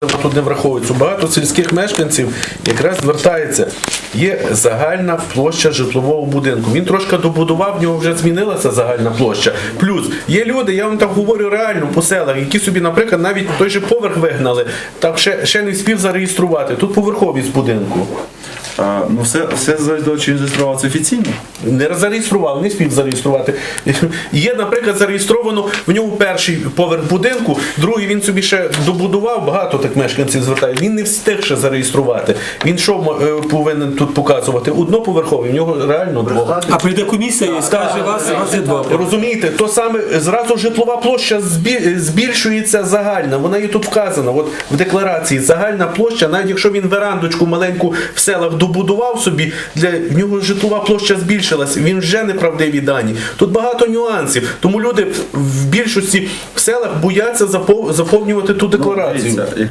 Тут не враховується. Багато сільських мешканців якраз звертається. Є загальна площа житлового будинку. Він трошки добудував, в нього вже змінилася загальна площа. Плюс є люди, я вам так говорю реально по селах, які собі, наприклад, навіть той же поверх вигнали, так ще, ще не спів зареєструвати. Тут поверховість будинку. А, ну все, все чи він зареєструвався офіційно. Не зареєстрував, не спів зареєструвати. Є, наприклад, зареєстровано в ньому перший поверх будинку, другий він собі ще добудував, багато так мешканців звертають. Він не встиг ще зареєструвати. Він що е, повинен тут показувати? Одноповерховий, в нього реально двох. А прийде комісія і скаже, вас, вас є два. Розумієте, то саме зразу житлова площа збільшується загальна. Вона є тут вказана. От в декларації загальна площа, навіть якщо він верандочку маленьку в селах добудував собі, для в нього житлова площа збільшилась. Він вже неправдиві дані. Тут багато нюансів. Тому люди в більшості в селах бояться запов- заповнювати ту декларацію. Ну, дивіться,